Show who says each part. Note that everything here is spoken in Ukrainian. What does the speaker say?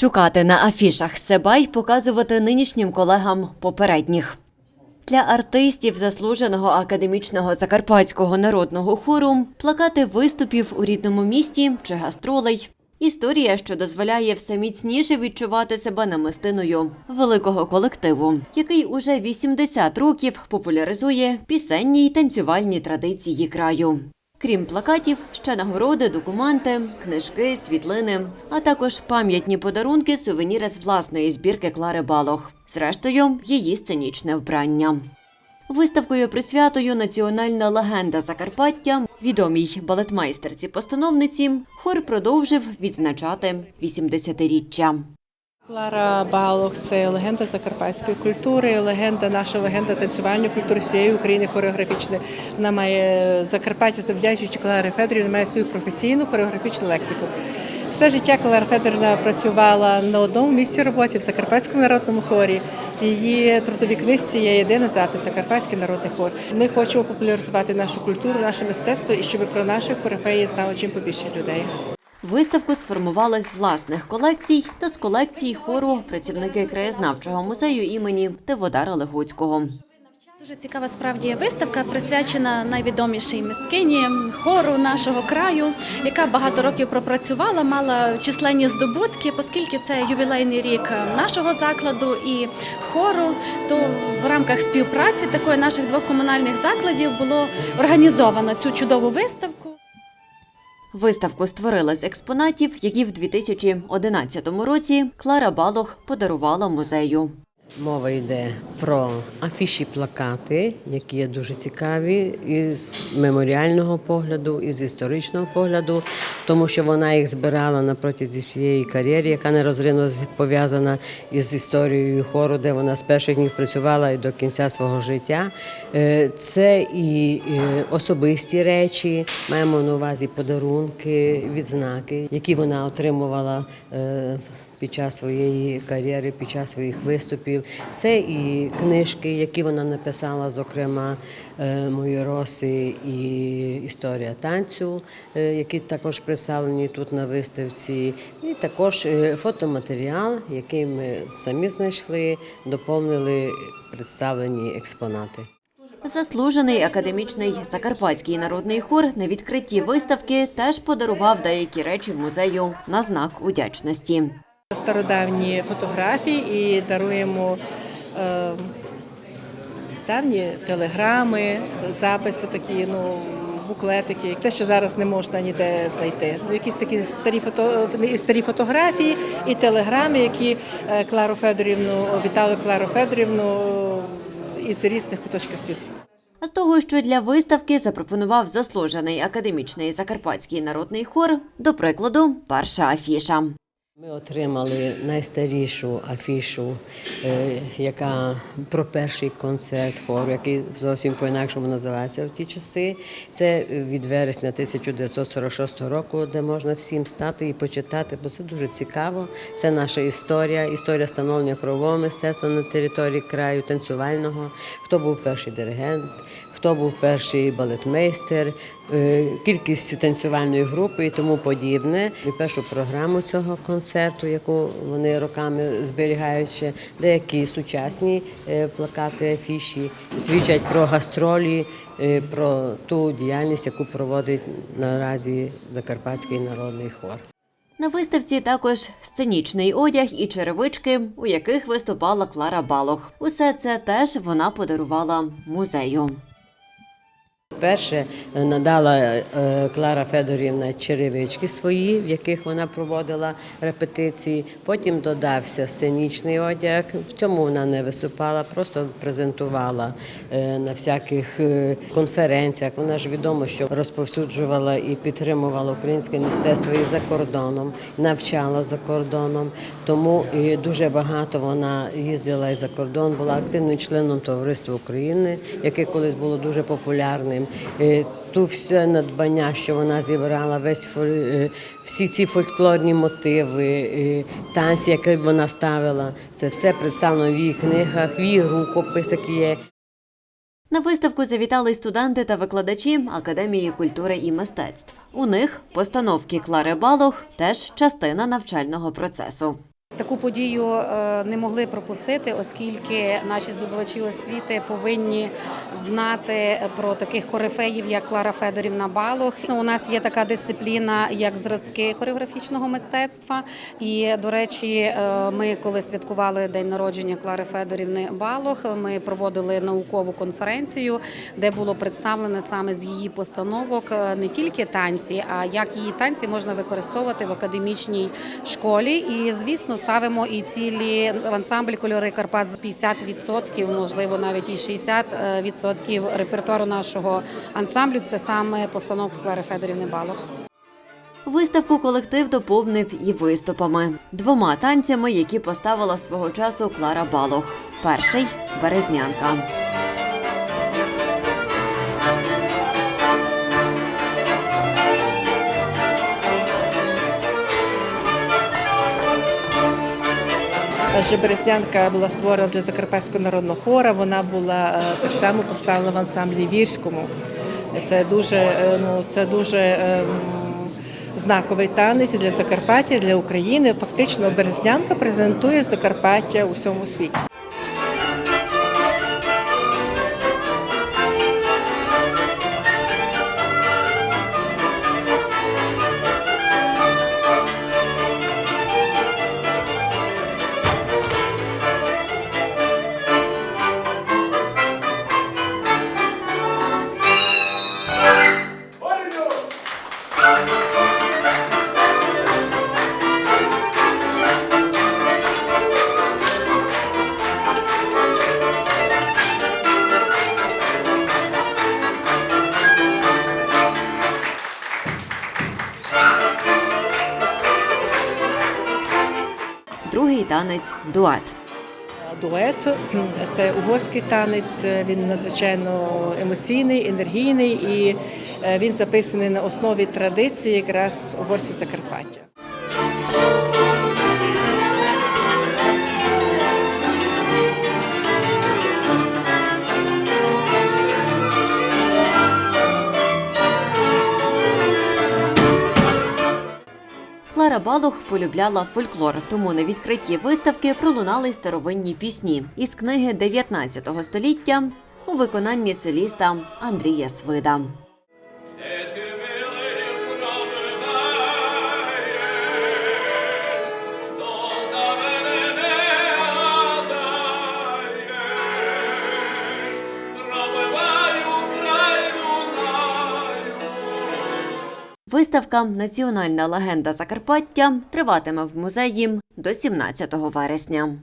Speaker 1: Шукати на афішах себе й показувати нинішнім колегам попередніх. Для артистів заслуженого академічного закарпатського народного хору плакати виступів у рідному місті чи гастролей. Історія, що дозволяє все міцніше відчувати себе намистиною великого колективу, який уже 80 років популяризує пісенні й танцювальні традиції краю. Крім плакатів, ще нагороди, документи, книжки, світлини, а також пам'ятні подарунки, сувеніри з власної збірки Клари Балох. Зрештою, її сценічне вбрання. Виставкою присвятою Національна легенда Закарпаття, відомій балетмайстерці-постановниці, хор продовжив відзначати 80-річчя.
Speaker 2: Клара Балох це легенда закарпатської культури, легенда, наша легенда танцювальної культури всієї України хореографічної. Вона має Закарпаття, завдячуючи Кларі Федорівні, має свою професійну хореографічну лексику. Все життя Клара Федорівна працювала на одному місці роботи в Закарпатському народному хорі. Її трудовій книжці є єдиний запис Закарпатський народний хор. Ми хочемо популяризувати нашу культуру, наше мистецтво і щоб про наших хореографії знало чим побільше людей.
Speaker 1: Виставку сформували з власних колекцій та з колекцій хору працівники краєзнавчого музею імені Теводара Легуцького.
Speaker 3: Дуже цікава справді виставка, присвячена найвідомішій мисткині хору нашого краю, яка багато років пропрацювала, мала численні здобутки, оскільки це ювілейний рік нашого закладу і хору, то в рамках співпраці такої наших двох комунальних закладів було організовано цю чудову виставку.
Speaker 1: Виставку створили з експонатів, які в 2011 році Клара Балох подарувала музею.
Speaker 4: Мова йде про афіші плакати, які є дуже цікаві із меморіального погляду, і з історичного погляду, тому що вона їх збирала на протязі всієї кар'єри, яка нерозривно пов'язана із історією хору, де вона з перших днів працювала і до кінця свого життя. Е, Це і е, особисті речі, маємо на увазі подарунки, відзнаки, які вона отримувала. Під час своєї кар'єри, під час своїх виступів. Це і книжки, які вона написала, зокрема е, Мої роси і історія танцю, е, які також представлені тут на виставці. І також е, фотоматеріал, який ми самі знайшли, доповнили представлені експонати.
Speaker 1: Заслужений академічний закарпатський народний хор на відкритті виставки теж подарував деякі речі музею на знак удячності.
Speaker 2: Стародавні фотографії і даруємо е, давні телеграми, записи такі, ну. Буклетики, те, що зараз не можна ніде знайти. Ну, якісь такі старі фото старі фотографії і телеграми, які е, Клару Федорівну вітали Клару Федорівну із різних куточків світу.
Speaker 1: А з того, що для виставки запропонував заслужений академічний закарпатський народний хор, до прикладу, перша афіша.
Speaker 4: Ми отримали найстарішу афішу, е, яка про перший концерт хору, який зовсім по-інакшому називався в ті часи. Це від вересня 1946 року, де можна всім стати і почитати, бо це дуже цікаво. Це наша історія, історія становлення хорового мистецтва на території краю, танцювального, хто був перший диригент, хто був перший балетмейстер, е, кількість танцювальної групи і тому подібне. І першу програму цього концерту, яку вони роками зберігають деякі сучасні е, плакати, афіші свідчать про гастролі, е, про ту діяльність, яку проводить наразі Закарпатський народний хор.
Speaker 1: На виставці також сценічний одяг і черевички, у яких виступала Клара Балох. Усе це теж вона подарувала музею.
Speaker 4: Перше е, надала е, Клара Федорівна черевички свої, в яких вона проводила репетиції. Потім додався сценічний одяг. В цьому вона не виступала, просто презентувала е, на всяких конференціях. Вона ж відомо, що розповсюджувала і підтримувала українське мистецтво і за кордоном, навчала за кордоном. Тому і дуже багато вона їздила і за кордон, була активним членом товариства України, яке колись було дуже популярним. Е, Ту все надбання, що вона зібрала, весь е, всі ці фольклорні мотиви, е, танці, які вона ставила, це все представлено в її книгах, в її рукописах є.
Speaker 1: На виставку завітали студенти та викладачі Академії культури і мистецтв. У них постановки Клари Балох теж частина навчального процесу.
Speaker 5: Таку подію е, не могли пропустити, оскільки наші здобувачі освіти повинні знати про таких корифеїв, як Клара Федорівна Балох. Ну, У нас є така дисципліна, як зразки хореографічного мистецтва. І, до речі, е, ми коли святкували день народження Клари Федорівни Балох, ми проводили наукову конференцію, де було представлено саме з її постановок е, не тільки танці, а як її танці можна використовувати в академічній школі. І, звісно, ставимо і цілі в ансамблі кольори Карпат з 50%, можливо, навіть і 60% репертуару нашого ансамблю. Це саме постановки Клари Федорівни Балох.
Speaker 1: Виставку колектив доповнив і виступами двома танцями, які поставила свого часу Клара Балох. Перший березнянка.
Speaker 2: Адже Березнянка була створена для Закарпатського народного хора. Вона була е, так само поставлена в ансамблі вірському. Це дуже, е, ну, це дуже е, знаковий танець для Закарпаття, для України. Фактично, Березнянка презентує Закарпаття у всьому світі.
Speaker 1: Танець дует.
Speaker 2: Дует це угорський танець. Він надзвичайно емоційний, енергійний і е, він записаний на основі традиції якраз угорців Закарпаття.
Speaker 1: Клара полюбляла фольклор, тому на відкритті виставки пролунали старовинні пісні із книги 19 століття у виконанні соліста Андрія Свида. Виставка Національна легенда Закарпаття триватиме в музеї до 17 вересня.